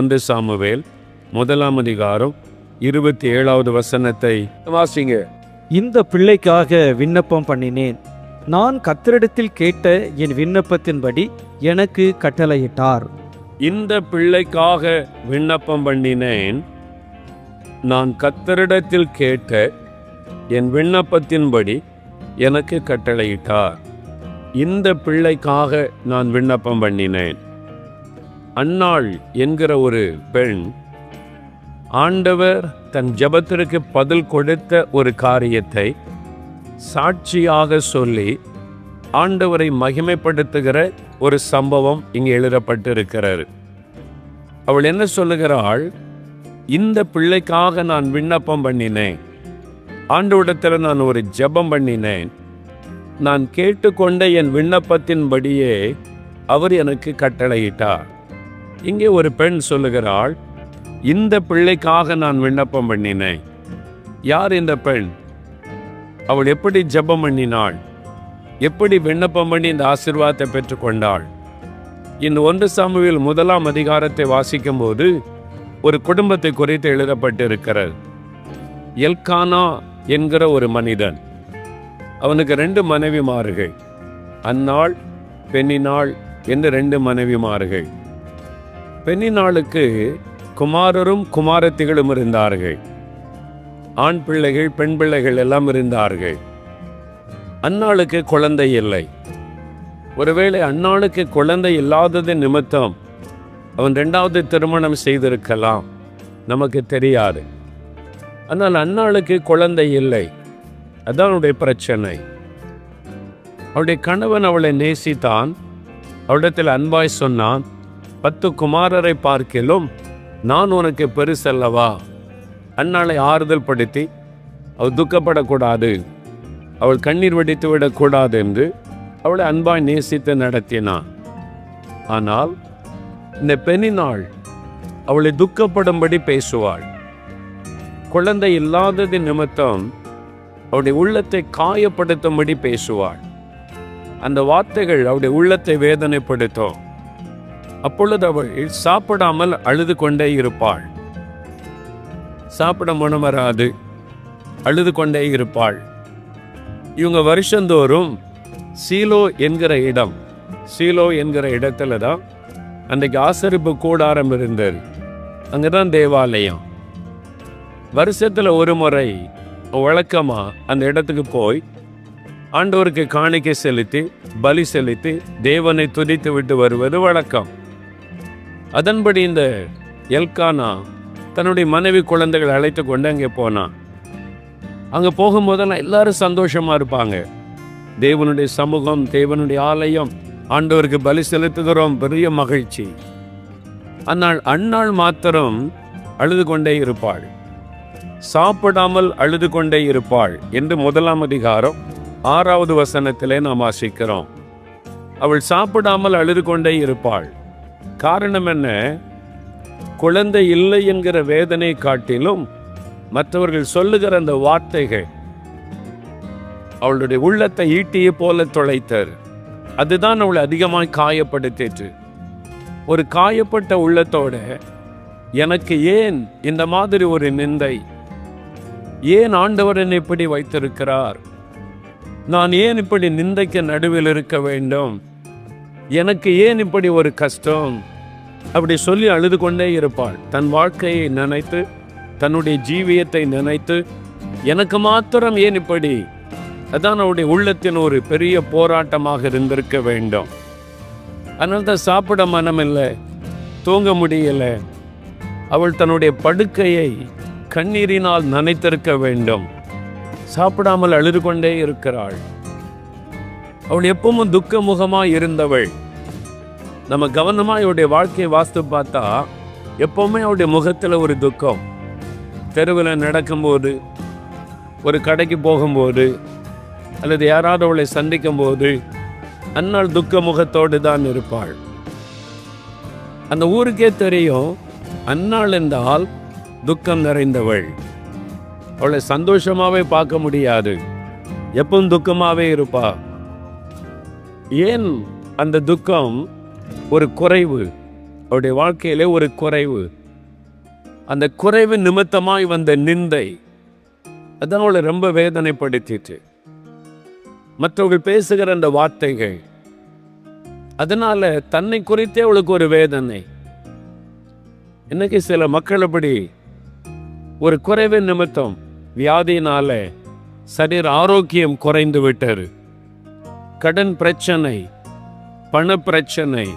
ஒன்று சாமுவேல் முதலாம் அதிகாரம் இருபத்தி ஏழாவது வசனத்தை வாசிங்க. இந்த பிள்ளைக்காக விண்ணப்பம் பண்ணினேன். நான் கத்தரிடத்தில் கேட்ட என் விண்ணப்பத்தின்படி எனக்கு கட்டளையிட்டார். இந்த பிள்ளைக்காக விண்ணப்பம் பண்ணினேன். நான் கத்தரிடத்தில் கேட்ட என் விண்ணப்பத்தின்படி எனக்கு கட்டளையிட்டார். இந்த பிள்ளைக்காக நான் விண்ணப்பம் பண்ணினேன். அன்னாள் என்கிற ஒரு பெண் ஆண்டவர் தன் ஜெபத்திற்கு பதில் கொடுத்த ஒரு காரியத்தை சாட்சியாக சொல்லி ஆண்டவரை மகிமைப்படுத்துகிற ஒரு சம்பவம் இங்கே எழுதப்பட்டிருக்கிறார் அவள் என்ன சொல்லுகிறாள்? இந்த பிள்ளைக்காக நான் விண்ணப்பம் பண்ணினேன். ஆண்டவரிடத்தில் நான் ஒரு ஜெபம் பண்ணினேன். நான் கேட்டுக்கொண்ட என் விண்ணப்பத்தின்படியே அவர் எனக்கு கட்டளையிட்டார். இங்கே ஒரு பெண் சொல்லுகிறாள் இந்த பிள்ளைக்காக நான் விண்ணப்பம் பண்ணினேன். யார் இந்த பெண்? அவள் எப்படி ஜெபம் பண்ணினாள்? எப்படி விண்ணப்பம் பண்ணி இந்த ஆசிர்வாதத்தை பெற்றுக்கொண்டாள்? இந்த ஒன்று சாமுவில் முதலாம் அதிகாரத்தை வாசிக்கும்போது ஒரு குடும்பத்தை குறித்து எழுதப்பட்டிருக்கிறது. எல்கானா என்கிற ஒரு மனிதன். அவனுக்கு ரெண்டு மனைவிமார்கள். அந்நாள் பெண்ணினாள் என்று ரெண்டு மனைவிமார்கள். பெண்ணினாளுக்கு குமாரரும் குமாரத்திகளும் இருந்தார்கள். ஆண் பிள்ளைகள் பெண் பிள்ளைகள் எல்லாம் இருந்தார்கள். அன்னாளுக்கு குழந்தை இல்லை. ஒருவேளை அன்னாளுக்கு குழந்தை இல்லாதது நிமித்தம் அவன் ரெண்டாவது திருமணம் செய்திருக்கலாம். நமக்கு தெரியாது. ஆனால் அன்னாளுக்கு குழந்தை இல்லை. அதான் அவனுடைய பிரச்சனை. அவளுடைய கணவன் அவளை நேசித்தான். அவளிடத்தில் அன்பாய் சொன்னான். பத்து குமாரரை பார்க்கிலும் நான் உனக்கு பெருசல்லவா? அன்னாளை ஆறுதல் படுத்தி அவள் துக்கப்படக்கூடாது. அவள் கண்ணீர் வடித்து விடக்கூடாது என்று அவளை அன்பாய் நேசித்து நடத்தினான். ஆனால் இந்த பெண்ணினாள் அவளை துக்கப்படும்படி பேசுவாள். குழந்தை இல்லாதது நிமித்தம் அவளுடைய உள்ளத்தை காயப்படுத்தும்படி பேசுவாள். அந்த வார்த்தைகள் அவளுடைய உள்ளத்தை வேதனைப்படுத்தும். அப்பொழுது அவள் சாப்பிடாமல் அழுது கொண்டே இருப்பாள். சாப்பிட மனம் வராது. அழுது கொண்டே இருப்பாள். இவங்க வருஷந்தோறும் சீலோ என்கிற இடம் சீலோ என்கிற இடத்துல தான் அன்றைக்கு ஆசரிப்பு கூடாரம் இருந்தது. அங்கே தான் தேவாலயம். வருஷத்தில் ஒரு முறை வழக்கமாக அந்த இடத்துக்கு போய் ஆண்டவருக்கு காணிக்கை செலுத்தி பலி செலுத்தி தேவனை துதித்து விட்டு வருவது வழக்கம். அதன்படி இந்த எல்கானா தன்னுடைய மனைவி குழந்தைகளை அழைத்து கொண்டு அங்கே போனான் அங்கே போகும்போதெல்லாம் எல்லாரும் சந்தோஷமாக இருப்பாங்க. தேவனுடைய சமூகம் தேவனுடைய ஆலயம் ஆண்டவருக்கு பலி செலுத்துகிறோம் பெரிய மகிழ்ச்சி. ஆனால் அன்னாள் மாத்திரம் அழுது கொண்டே இருப்பாள். சாப்பிடாமல் அழுது கொண்டே இருப்பாள் என்று முதலாம் அதிகாரம் ஆறாவது வசனத்திலே நாம் வாசிக்கிறோம். அவள் சாப்பிடாமல் அழுது கொண்டே இருப்பாள். காரணம் என்ன? குழந்தை இல்லை என்கிற வேதனை காட்டிலும் மற்றவர்கள் சொல்லுகிற அந்த வார்த்தைகள் அவளுடைய உள்ளத்தை ஈட்டியை போல தொலைத்தர் அதுதான் அவளை அதிகமாய் காயப்படுத்திட்டு ஒரு காயப்பட்ட உள்ளத்தோட எனக்கு ஏன் இந்த மாதிரி ஒரு நிந்தை? ஏன் ஆண்டவர் என்னை இப்படி வைத்திருக்கிறார்? நான் ஏன் இப்படி நிந்தைக்கு நடுவில் இருக்க வேண்டும்? எனக்கு ஏன் இப்படி ஒரு கஷ்டம்? அப்படி சொல்லி அழுது கொண்டே இருப்பாள். தன் வாழ்க்கையை நினைத்து தன்னுடைய ஜீவியத்தை நினைத்து எனக்கு மாத்திரம் ஏன் இப்படி? அதான் அவருடைய உள்ளத்தின் ஒரு பெரிய போராட்டமாக இருந்திருக்க வேண்டும். அதனால தான் சாப்பிட மனமில்லை தூங்க முடியலை. அவள் தன்னுடைய படுக்கையை கண்ணீரினால் நனைத்திருக்க வேண்டும். சாப்பிடாமல் அழுது கொண்டே இருக்கிறாள். அவள் எப்பவும் துக்க முகமாய் இருந்தவள். நம்ம கவனமா இவருடைய வாழ்க்கையை வாஸ்து பார்த்தா எப்பவுமே அவருடைய முகத்துல ஒரு துக்கம். தெருவில் நடக்கும்போது ஒரு கடைக்கு போகும்போது அல்லது யாராவது அவளை சந்திக்கும் போது அன்னாள் துக்க முகத்தோடு தான் இருப்பாள். அந்த ஊருக்கே தெரியும் அன்னாள் என்றால் துக்கம் நிறைந்தவள். அவளை சந்தோஷமாவே பார்க்க முடியாது. எப்பவும் துக்கமாவே இருப்பா. ஏன் அந்த துக்கம் ஒரு குறைவு. அவருடைய வாழ்க்கையிலே ஒரு குறைவு. அந்த குறைவு நிமித்தமாய் வந்த நிந்தை அதான் அவளை ரொம்ப வேதனைப்படுத்திட்டு. மற்றவர்கள் பேசுகிற அந்த வார்த்தைகள் அதனால தன்னை குறித்தே அவளுக்கு ஒரு வேதனை. இன்னைக்கு சில மக்கள் அப்படி ஒரு குறைவு நிமித்தம் வியாதியினால சரீர ஆரோக்கியம் குறைந்து விட்டார் கடன் பிரச்சனை பண பிரச்சனை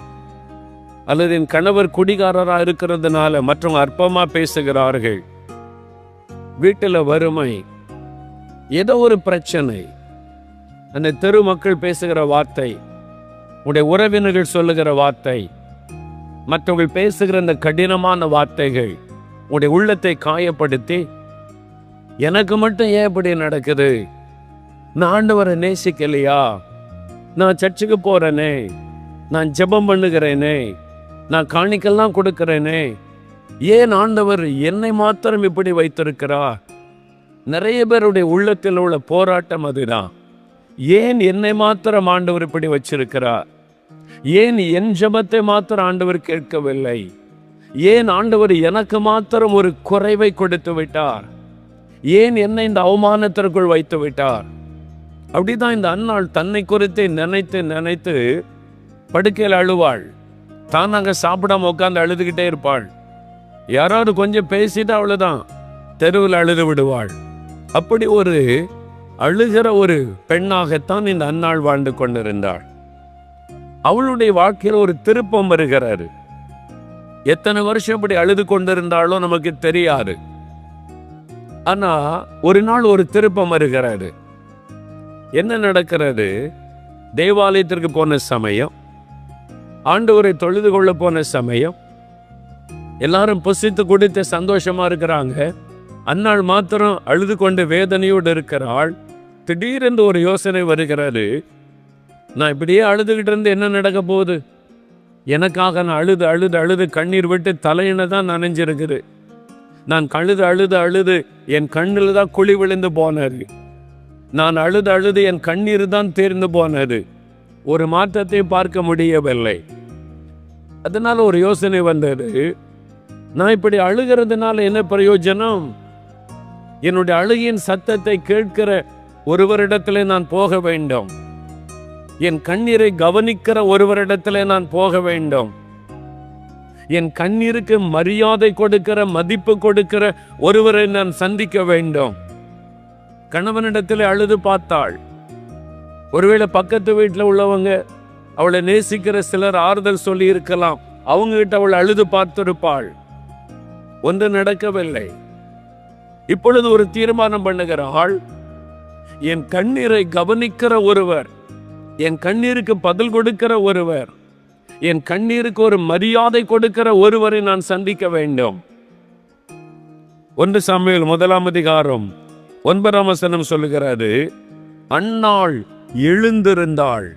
அல்லது என் கணவர் குடிகாரராக இருக்கிறதுனால மற்றவங்க அற்பமா பேசுகிறார்கள். வீட்டில் வறுமை ஏதோ ஒரு பிரச்சனை அந்த தெரு மக்கள் பேசுகிற வார்த்தை உடைய உறவினர்கள் சொல்லுகிற வார்த்தை மற்றவர்கள் பேசுகிற அந்த கடினமான வார்த்தைகள் உடைய உள்ளத்தை காயப்படுத்தி எனக்கு மட்டும் ஏன் இப்படி நடக்குது? நான் ஆண்டவரை நேசிக்கலையா? நான் சர்ச்சுக்கு போறேனே நான் ஜெபம் பண்ணுகிறேனே நான் காணிக்கெல்லாம் கொடுக்கிறேனே. ஏன் ஆண்டவர் என்னை மாத்திரம் இப்படி வைத்திருக்கிறா நிறைய பேருடைய உள்ளத்தில் உள்ள போராட்டம் அதுதான். ஏன் என்னை மாத்திரம் ஆண்டவர் இப்படி வச்சிருக்கிறார்? ஏன் என் ஜபத்தை மாத்திரம் ஆண்டவர் கேட்கவில்லை? ஏன் ஆண்டவர் எனக்கு மாத்திரம் ஒரு குறைவை கொடுத்து விட்டார்? ஏன் என்னை இந்த அவமானத்திற்குள் வைத்து விட்டார்? அப்படிதான் இந்த அன்னாள் தன்னை குறித்து நினைத்து நினைத்து படுக்கையில் அழுவாள். தான் அங்கே சாப்பிடாம உட்காந்து அழுதுகிட்டே இருப்பாள். யாராவது கொஞ்சம் பேசிட்டு அவ்வளோதான் தெருவில் அழுது விடுவாள். அப்படி ஒரு அழுகிற ஒரு பெண்ணாகத்தான் இந்த அன்னாள் வாழ்ந்து கொண்டிருந்தாள். அவளுடைய வாழ்க்கையில் ஒரு திருப்பம் வருகிறாரு. எத்தனை வருஷம் இப்படி அழுது கொண்டிருந்தாலோ நமக்கு தெரியாது. ஆனா ஒரு நாள் ஒரு திருப்பம் வருகிறாரு. என்ன நடக்கிறது? தேவாலயத்திற்கு போன சமயம் ஆண்டவரை தொழுது கொள்ள போன சமயம் எல்லாரும் புசித்து குடித்து சந்தோஷமா இருக்கிறாங்க. அன்னாள் மாத்திரம் அழுது கொண்டு வேதனையோடு இருக்கிற ஆள் திடீரென்று ஒரு யோசனை வருகிறாரு நான் இப்படியே அழுதுகிட்டு இருந்து என்ன நடக்க போகுது? எனக்காக நான் அழுது அழுது அழுது கண்ணீர் விட்டு தலையின தான் நனைஞ்சிருக்குது. நான் அழுது அழுது அழுது என் கண்ணில் தான் குழி விழுந்து போனாரு நான் அழுது அழுது என் கண்ணீர் தான் தேர்ந்து போனது. ஒரு மாற்றத்தை பார்க்க முடியவில்லை. அதனால் ஒரு யோசனை வந்தது. நான் இப்படி அழுகிறதுனால என்ன பிரயோஜனம்? என்னுடைய அழுகின் சத்தத்தை கேட்கிற ஒருவரிடத்திலே நான் போக வேண்டும். என் கண்ணீரை கவனிக்கிற ஒருவரிடத்திலே நான் போக வேண்டும். என் கண்ணீருக்கு மரியாதை கொடுக்கிற மதிப்பு கொடுக்கிற ஒருவரை நான் சந்திக்க வேண்டும். கணவனிடத்திலே அழுது பார்த்தாள். ஒருவேளை பக்கத்து வீட்டில் உள்ளவங்க அவளை நேசிக்கிற சிலர் ஆறுதல் சொல்லி இருக்கலாம். அவங்க கிட்ட அவள் அழுது பார்த்திருப்பாள். ஒன்று நடக்கவில்லை. இப்பொழுது ஒரு தீர்மானம் பண்ணுகிற ஆள் என் கண்ணீரை கவனிக்கிற ஒருவர் என் கண்ணீருக்கு பதில் கொடுக்கிற ஒருவர் என் கண்ணீருக்கு ஒரு மரியாதை கொடுக்கிற ஒருவரை நான் சந்திக்க வேண்டும். ஒன்று சமையல் முதலாம் அதிகாரம் ஒன்பதாம் வசனம் சொல்லுகிறது அந்நாள் எழுந்திருந்தாள்.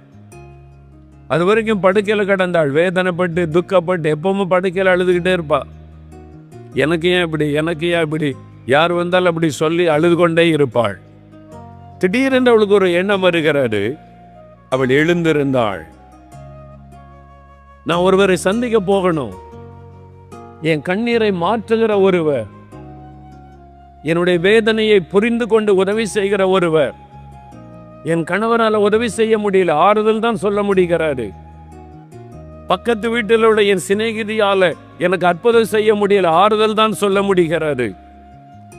அது வரைக்கும் படுக்கையில் கடந்தாள். வேதனைப்பட்டு துக்கப்பட்டு எப்பவும் படுக்கையில் அழுதுகிட்டே இருப்பா. எனக்கு ஏன் இப்படி? எனக்கு ஏன் இப்படி? யார் வந்தாலும் அப்படி சொல்லி அழுது கொண்டே இருப்பாள். திடீரென்று அவளுக்கு ஒரு எண்ணம் வருகிறது. அவள் எழுந்திருந்தாள். நான் ஒருவரை சந்திக்க போகணும். என் கண்ணீரை மாற்றுகிற ஒருவர். என்னுடைய வேதனையை புரிந்து கொண்டு உதவி செய்கிற ஒருவர். என் கணவரால் உதவி செய்ய முடியல. ஆறுதல் தான் சொல்ல முடிகிறாரு. பக்கத்து வீட்டில் உள்ள என் சிநேகிதியால எனக்கு அற்புதம் செய்ய முடியல. ஆறுதல் தான் சொல்ல முடிகிறாரு.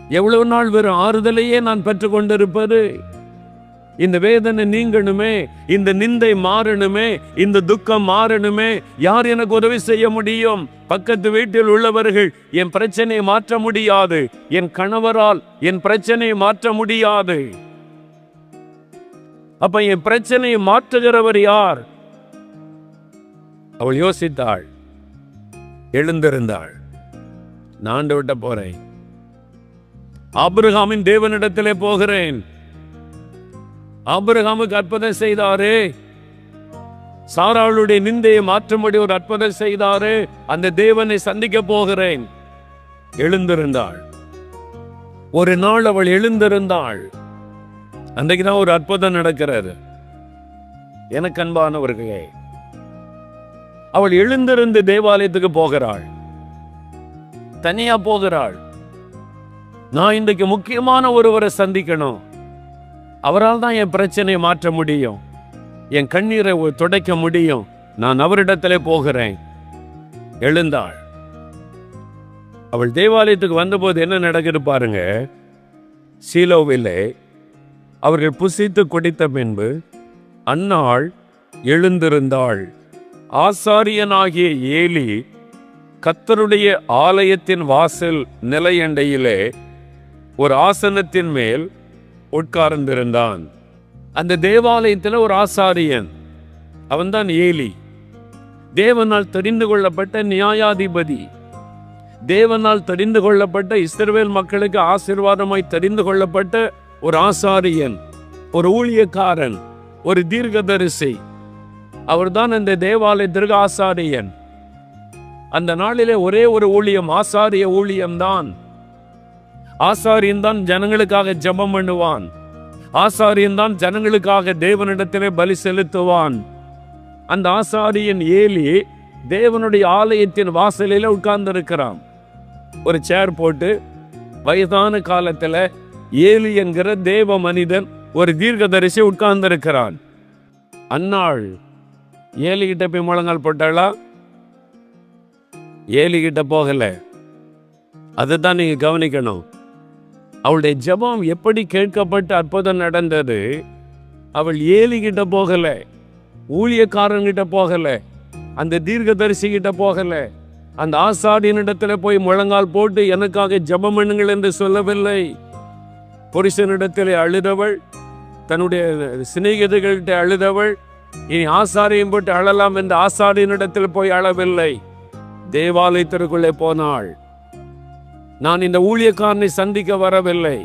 எவ்வளவு நாள் வெறும் ஆறுதலையே நான் பெற்றுக் கொண்டிருப்பது? இந்த வேதனை நீங்கணுமே இந்த நிந்தை மாறணுமே இந்த துக்கம் மாறணுமே. யார் எனக்கு உதவி செய்ய முடியும்? பக்கத்து வீட்டில் உள்ளவர்கள் என் பிரச்சனையை மாற்ற முடியாது. என் கணவரால் என் பிரச்சனையை மாற்ற முடியாது. அப்ப என் பிரச்சனையை மாற்றுகிறவர் யார்? அவள் யோசித்தாள். எழுந்திருந்தாள். நான் விட்ட போறேன். ஆபிரகாமின் தேவனிடத்திலே போகிறேன். ஆபிரகாமுக்கு அற்புதம் செய்தாரே. சாராளுடைய நிந்தையை மாற்றும்படி ஒரு அற்புதம் செய்தாரே. அந்த தேவனை சந்திக்க போகிறேன். எழுந்திருந்தாள். ஒரு நாள் அவள் எழுந்திருந்தாள். அன்றைக்கு தான் ஒரு அற்புதம் நடக்கிறாரு. எனக்கு அன்பானவர்களே அவள் எழுந்திருந்து தேவாலயத்துக்கு போகிறாள். தனியா போகிறாள். நான் இன்றைக்கு முக்கியமான ஒருவரை சந்திக்கணும். அவரால் தான் என் பிரச்சனையை மாற்ற முடியும். என் கண்ணீரை துடைக்க முடியும். நான் அவரிடத்திலே போகிறேன். எழுந்தாள். அவள் தேவாலயத்துக்கு வந்தபோது என்ன நடக்குது பாருங்க. சீலோவிலே அவர்கள் புசித்து குடித்த பின்பு அன்னாள் எழுந்திருந்தாள். ஆசாரியனாகிய ஏலி கத்தருடைய ஆலயத்தின் வாசல் நிலையண்டையிலே ஒரு ஆசனத்தின் மேல் உட்கார்ந்திருந்தான். அந்த தேவாலயத்தில் ஒரு ஆசாரியன் அவன்தான் ஏலி. தேவனால் தெரிந்து கொள்ளப்பட்ட நியாயாதிபதி தேவனால் தெரிந்து கொள்ளப்பட்ட இஸ்ரவேல் மக்களுக்கு ஆசீர்வாதமாய் தெரிந்து கொள்ளப்பட்ட ஒரு ஆசாரியன் ஒரு ஊழியக்காரன் ஒரு தீர்க்கதரிசி. அவர்தான் அந்த தேவாலய திருக ஆசாரியன் அந்த நாளிலே ஒரே ஒரு ஊழியம் ஆசாரிய ஊழியம்தான். ஆசாரியன் தான் ஜனங்களுக்காக ஜெபம் பண்ணுவான். ஆசாரியன் தான் ஜனங்களுக்காக தேவனிடத்திலே பலி செலுத்துவான். அந்த ஆசாரியன் ஏலி தேவனுடைய ஆலயத்தின் வாசலில் உட்கார்ந்திருக்கிறான். ஒரு சேர் போட்டு வயதான காலத்தில் ஏலி என்கிற தேவ மனிதன் ஒரு தீர்க்கதரிசி உட்கார்ந்திருக்கிறான். அன்னாள் ஏலி கிட்ட போய் முழங்கால் போட்டாளா? ஏலி கிட்ட போகல. அதுதான் நீங்க கவனிக்கணும். அவளுடைய ஜெபம் எப்படி கேட்கப்பட்டு அற்புதம் நடந்தது? அவள் ஏலி கிட்ட போகல. ஊழியக்காரங்கிட்ட போகல. அந்த தீர்க்கதரிசி கிட்ட போகல. அந்த ஆசாரியனிடத்துல போய் முழங்கால் போட்டு எனக்காக ஜெபம் பண்ணுங்கள் என்று சொல்லவில்லை. புருஷனிடத்திலே அழுதவள் தன்னுடைய சிநேகிதர்கள்ட்ட அழுதவள் இனி ஆசாரியும் போட்டு அழலாம் என்று ஆசாரியனிடத்தில் போய் அழவில்லை. தேவாலயத்திற்குள்ளே போனாள். நான் இந்த ஊழியக்காரனை சந்திக்க வரவில்லை.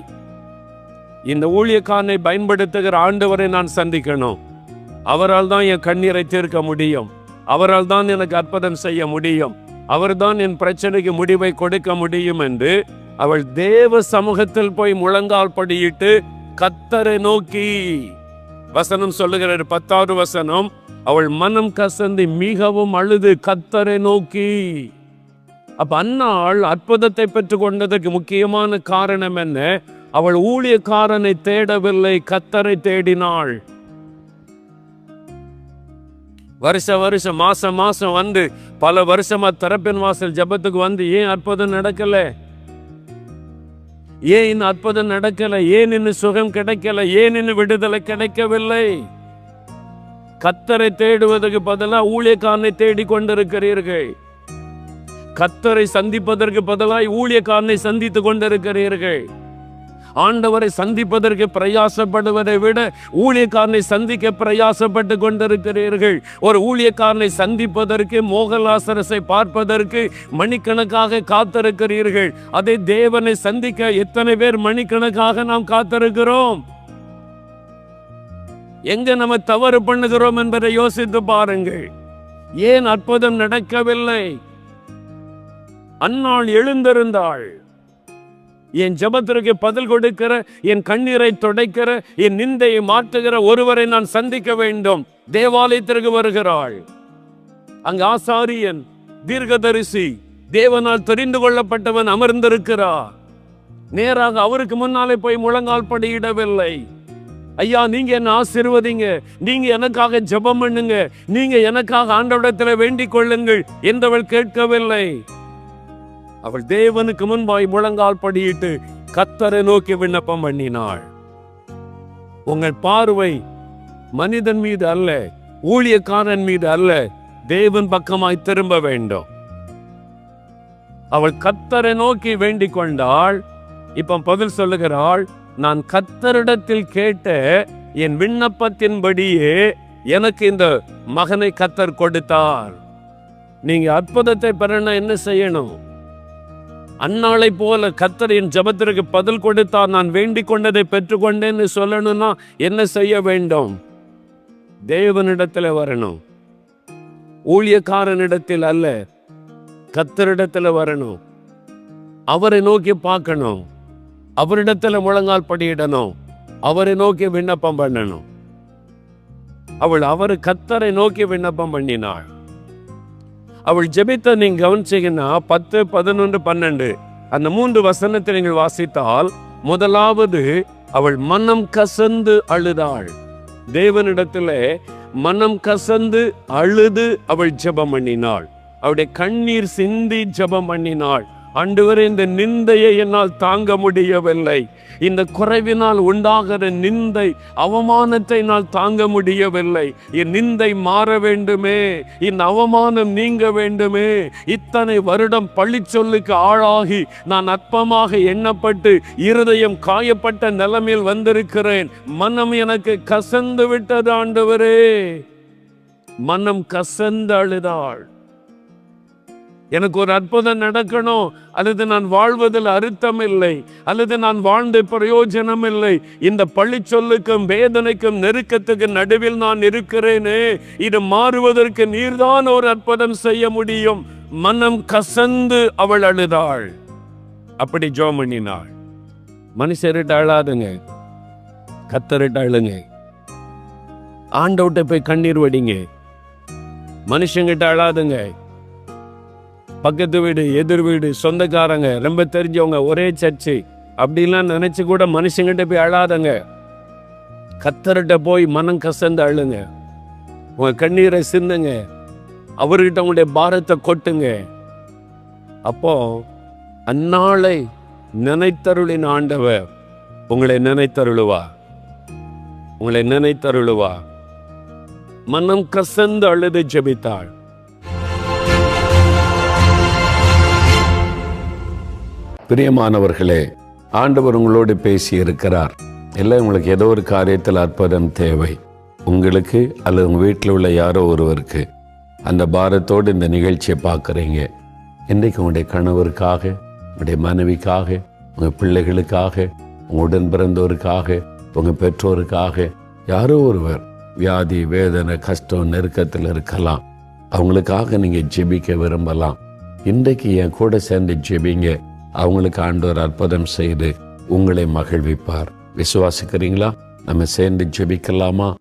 இந்த ஊழியக்காரனை பயன்படுத்துகிற ஆண்டவரை நான் சந்திக்கணும். அவரால் தான் என் கண்ணீரை தீர்க்க முடியும். அவரால் தான் எனக்கு அற்புதம் செய்ய முடியும். அவர்தான் என் பிரச்சனைக்கு முடிவை கொடுக்க முடியும் என்று அவள் தேவ சமூகத்தில் போய் முழங்கால் படியிட்டு கத்தரை நோக்கி. வசனம் சொல்லுகிற பத்தாவது வசனம் அவள் மனம் கசந்து மிகவும் அழுது கத்தரை நோக்கி. அப்ப அன்னாள் அற்புதத்தை பெற்றுக் கொண்டதற்கு முக்கியமான காரணம் என்ன? அவள் ஊழியக்காரனை தேடவில்லை கத்தரை தேடினாள். வருஷ வருஷம் மாசம் மாசம் வந்து பல வருஷமா தரப்பின் வாசல் ஜெபத்துக்கு வந்து ஏன் அற்புதம் நடக்கலை? ஏன் இன்னும் அற்புதம் நடக்கல? ஏன் இன்னும் சுகம் கிடைக்கல? ஏன் இன்னும் விடுதலை கிடைக்கவில்லை? கத்தரை தேடுவதற்கு பதிலாக ஊழியக்காரனை தேடிக் கொண்டிருக்கிறீர்கள். கத்தரை சந்திப்பதற்கு பதிலாக ஊழியக்காரனை சந்தித்துக் கொண்டிருக்கிறீர்கள். ஆண்டவரை சந்திப்பதற்கு பிரயாசப்படுவதை விட ஊழியக்காரனை சந்திக்க பிரயாசப்பட்டு கொண்டிருக்கிறீர்கள். ஒரு ஊழியக்காரனை சந்திப்பதற்கு மோகலாசரசை பார்ப்பதற்கு மணிக்கணக்காக காத்திருக்கிறீர்கள். அதை தேவனை சந்திக்க எத்தனை பேர் மணிக்கணக்காக நாம் காத்திருக்கிறோம்? எங்க நம்ம தவறு பண்ணுகிறோம் என்பதை யோசித்து பாருங்கள். ஏன் அற்புதம் நடக்கவில்லை? அன்னாள் எழுந்திருந்தாள். என் ஜபத்திற்கு பதில் கொடுக்கிற என் கண்ணீரை துடைக்கிற என் நிந்தையை மாற்றுகிற ஒருவரை நான் சந்திக்க வேண்டும். தேவாலயத்திற்கு வருகிறாள். அங்கு ஆசாரியன் தீர்க்கதரிசி தேவனால் தெரிந்து கொள்ளப்பட்டவன் அமர்ந்திருக்கிறார். நேராக அவருக்கு முன்னாலே போய் முழங்கால் படியிடவில்லை. ஐயா நீங்க என்ன ஆசிர்வதிங்க? நீங்க எனக்காக ஜெபம் பண்ணுங்க. நீங்க எனக்காக ஆண்டவிடத்தில் வேண்டிக் கொள்ளுங்கள் என்றவள் கேட்கவில்லை. அவள் தேவனுக்கு முன்பாய் முழங்கால் படியிட்டு கத்தரை நோக்கி விண்ணப்பம் பண்ணினாள். உங்கள் பார்வை மனிதன் மீது அல்ல ஊழியக்காரன் மீது அல்ல தேவன் பக்கமாய் திரும்ப வேண்டும். அவள் கத்தரை நோக்கி வேண்டிக் கொண்டாள். இப்ப பதில் சொல்லுகிறாள் நான் கத்தரிடத்தில் கேட்ட என் விண்ணப்பத்தின்படியே எனக்கு இந்த மகனை கத்தர் கொடுத்தார். நீங்க அற்புதத்தை பெறணும் என்ன செய்யணும்? அன்னாளை போல கத்தரின் ஜபத்திற்கு பதில் கொடுத்தார். நான் வேண்டிக் கொண்டதை பெற்றுக்கொண்டேன்னு சொல்லணும்னா என்ன செய்ய வேண்டும்? தேவனிடத்தில் வரணும். ஊழியக்காரனிடத்தில் அல்ல கத்தரிடத்தில் வரணும். அவரை நோக்கி பார்க்கணும். அவரிடத்துல முழங்கால் படியிடணும். அவரை நோக்கி விண்ணப்பம் பண்ணணும். அவள் அவர் கத்தரை நோக்கி விண்ணப்பம் பண்ணினாள். அவள் ஜெபித்த நீங்க கவனிச்சீங்கன்னா பத்து பதினொன்று பன்னெண்டு. அந்த மூன்று வசனத்தை நீங்கள் வாசித்தால் முதலாவது அவள் மனம் கசந்து அழுதாள். தேவனிடத்தில் மனம் கசந்து அழுது அவள் ஜெபம் பண்ணினாள். அவளுடைய கண்ணீர் சிந்தி ஜெபம் பண்ணினாள். ஆண்டவர் இந்த நிந்தையை என்னால் தாங்க முடியவில்லை. இந்த குறைவினால் உண்டாகிற நிந்தை அவமானத்தை நான் தாங்க முடியவில்லை. என் நிந்தை மாற வேண்டுமே என் அவமானம் நீங்க வேண்டுமே. இத்தனை வருடம் பழிச்சொல்லுக்கு ஆளாகி நான் அற்பமாக எண்ணப்பட்டு இருதயம் காயப்பட்ட நிலைமையில் வந்திருக்கிறேன். மனம் எனக்கு கசந்து விட்டது ஆண்டவரே. மனம் கசந்து அழுதாள். எனக்கு ஒரு அற்புதம் நடக்கணும். அல்லது நான் வாழ்வதில் அர்த்தம் இல்லை அல்லது நான் வாழ்ந்த பிரயோஜனம் இல்லை இந்த பழி சொல்லுக்கும் வேதனைக்கும் நெருக்கத்துக்கு நடுவில் நான் இருக்கிறேனே. இது மாறுவதற்கு நீர்தான் ஒரு அற்புதம் செய்ய முடியும். மனம் கசந்து அவள் அழுதாள். அப்படி ஜோமணினாள். பண்ணினாள் அழாதுங்க. கத்தரிட்ட அழுங்க. ஆண்டவட்ட போய் கண்ணீர் வடிங்க. மனுஷங்கிட்ட அழாதுங்க. பக்கத்து வீடு எதிர் வீடு சொந்தக்காரங்க ரொம்ப தெரிஞ்சவங்க ஒரே சர்ச்சு. அப்படின்லாம் நினைச்சு கூட மனுஷங்கிட்ட போய் அழாதங்க. கத்தர்கிட்ட போய் மனம் கசந்து அழுங்க. உங்க கண்ணீரை சிந்துங்க. அவர்கிட்ட உங்களுடைய பாரத்தை கொட்டுங்க. அப்போ அந்நாளை நினைத்தருளின் ஆண்டவர் உங்களை நினைத்தருளுவா? உங்களை நினைத்தருளுவா? மனம் கசந்து அழுது ஜெபித்தாள். பிரியமானவர்களே ஆண்டவர் உங்களோடு பேசி இருக்கிறார் இல்லை உங்களுக்கு ஏதோ ஒரு காரியத்தில் அற்புதம் தேவை. உங்களுக்கு அல்லது உங்கள் வீட்டில் உள்ள யாரோ ஒருவருக்கு அந்த பாரத்தோடு இந்த நிகழ்ச்சியை பார்க்குறீங்க. இன்றைக்கு உங்களுடைய கணவருக்காக உங்களுடைய மனைவிக்காக உங்கள் பிள்ளைகளுக்காக உங்கள் உடன் பிறந்தோருக்காக உங்கள் பெற்றோருக்காக யாரோ ஒருவர் வியாதி வேதனை கஷ்டம் நெருக்கத்தில் இருக்கலாம். அவங்களுக்காக நீங்கள் ஜெபிக்க விரும்பலாம். இன்றைக்கு என் கூட சேர்ந்து ஜெபிங்க. அவங்களுக்கு ஆண்டவர் அற்புதம் செய்து உங்களை மகிழ்விப்பார். விசுவாசிக்கிறீங்களா? நம்ம சேர்ந்து ஜெபிக்கலாமா?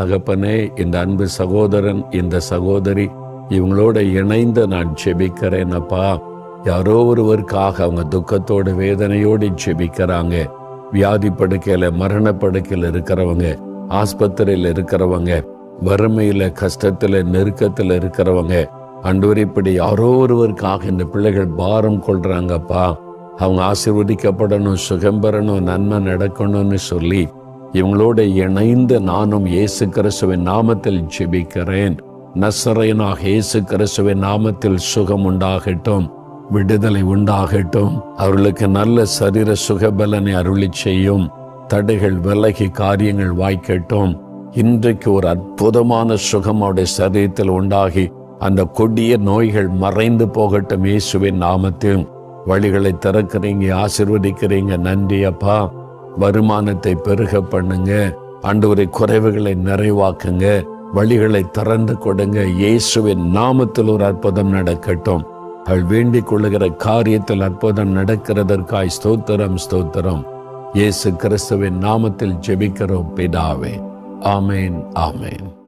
தகப்பனே இந்த அன்பு சகோதரன் இந்த சகோதரி இவங்களோட இணைந்து நான் ஜெபிக்கிறேன் அப்பா. யாரோ ஒருவருக்காக அவங்க துக்கத்தோடு வேதனையோடு ஜெபிக்கிறாங்க. வியாதி படுக்கையில மரணப்படுக்கையில் இருக்கிறவங்க ஆஸ்பத்திரியில் இருக்கிறவங்க வறுமையில கஷ்டத்துல நெருக்கத்துல இருக்கிறவங்க அன்றுவரை இப்படி யாரோ ஒருவருக்காக இந்த பிள்ளைகள் பாரம் கொள்றாங்கப்பா. அவங்க ஆசிர்வதிக்கப்படணும் சுகம் பெறணும் நன்மை நடக்கணும்னு சொல்லி இவங்களோட இணைந்து நானும் இயேசு கிறிஸ்துவின் நாமத்தில் ஜெபிக்கிறேன். நசரையனாக இயேசு கிறிஸ்துவின் நாமத்தில் சுகம் உண்டாகட்டும் விடுதலை உண்டாகட்டும். அவர்களுக்கு நல்ல சரீர சுகபலனை அருளி செய்யும். தடைகள் விலகி காரியங்கள் வாய்க்கட்டும். இன்றைக்கு ஒரு அற்புதமான சுகம் அவருடைய சரீரத்தில் உண்டாகி அந்த கொடிய நோய்கள் மறைந்து போகட்டும் இயேசுவின் நாமத்தில். வழிகளை திறக்கிறீங்க ஆசிர்வதிக்கிறீங்க. நன்றி அப்பா. வருமானத்தை பெருக பண்ணுங்க. ஆண்டவரை குறைவுகளை நிறைவாக்குங்க. வழிகளை திறந்து கொடுங்க. இயேசுவின் நாமத்தில் ஒரு அற்புதம் நடக்கட்டும். அவள் வேண்டிக் கொள்ளுகிற காரியத்தில் அற்புதம் நடக்கிறதற்காய் ஸ்தோத்திரம் ஸ்தோத்திரம். இயேசு கிறிஸ்துவின் நாமத்தில் ஜெபிக்கிறோம் பிதாவே. ஆமேன் ஆமேன்.